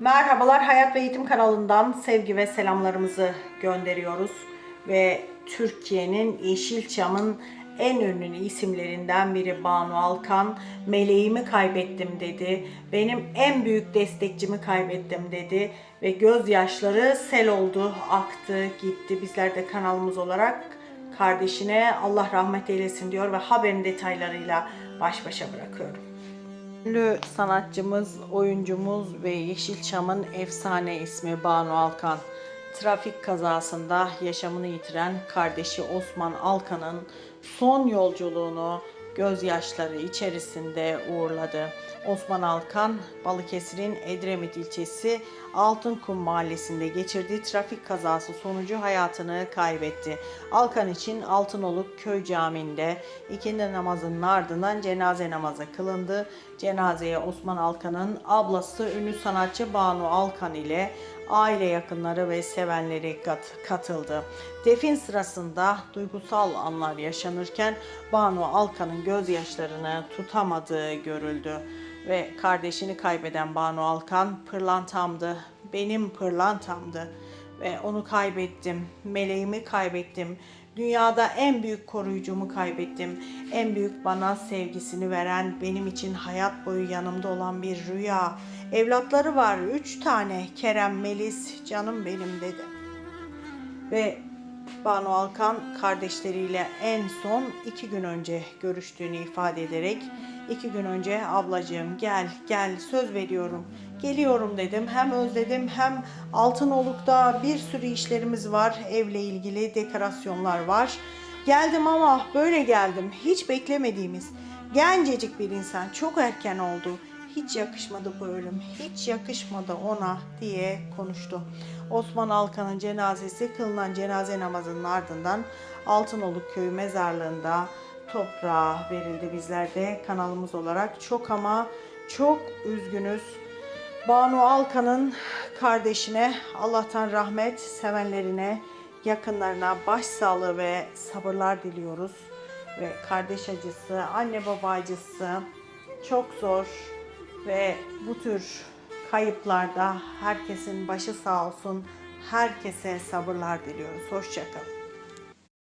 Merhabalar Hayat ve Eğitim kanalından sevgi ve selamlarımızı gönderiyoruz. Ve Türkiye'nin Yeşilçam'ın en ünlü isimlerinden biri Banu Alkan, meleğimi kaybettim dedi. Benim en büyük destekçimi kaybettim dedi. Ve gözyaşları sel oldu, aktı, gitti. Bizler de kanalımız olarak kardeşine Allah rahmet eylesin diyor ve haberin detaylarıyla baş başa bırakıyorum. Ünlü sanatçımız, oyuncumuz ve Yeşilçam'ın efsane ismi Banu Alkan. Trafik kazasında yaşamını yitiren kardeşi Osman Alkan'ın son yolculuğunu gözyaşları içerisinde uğurladı. Osman Alkan, Balıkesir'in Edremit ilçesi Altınkum mahallesinde geçirdiği trafik kazası sonucu hayatını kaybetti. Alkan için Altınoluk Köy Camii'nde ikindi namazının ardından cenaze namazı kılındı. Cenazeye Osman Alkan'ın ablası ünlü sanatçı Banu Alkan ile aile yakınları ve sevenleri kat- katıldı. Defin sırasında duygusal anlar yaşanırken Banu Alkan'ın gözyaşlarını tutamadığı görüldü ve kardeşini kaybeden Banu Alkan pırlantamdı, benim pırlantamdı ve onu kaybettim, meleğimi kaybettim. Dünyada en büyük koruyucumu kaybettim. En büyük bana sevgisini veren, benim için hayat boyu yanımda olan bir rüya. Evlatları var, üç tane. Kerem, Melis, canım benim dedi. Ve Banu Alkan kardeşleriyle en son iki gün önce görüştüğünü ifade ederek iki gün önce ablacığım gel gel söz veriyorum geliyorum dedim. Hem özledim hem Altınoluk'ta bir sürü işlerimiz var evle ilgili dekorasyonlar var. Geldim ama böyle geldim hiç beklemediğimiz gencecik bir insan çok erken oldu. Hiç yakışmadı bu ölüm, hiç yakışmadı ona diye konuştu. Osman Alkan'ın cenazesi kılınan cenaze namazının ardından Altınoluk Köyü mezarlığında toprağa verildi. Bizler de kanalımız olarak çok ama çok üzgünüz. Banu Alkan'ın kardeşine Allah'tan rahmet, sevenlerine, yakınlarına başsağlığı ve sabırlar diliyoruz. Ve kardeş acısı, anne baba acısı çok zor ve bu tür kayıplarda herkesin başı sağ olsun. Herkese sabırlar diliyoruz. Hoşçakalın.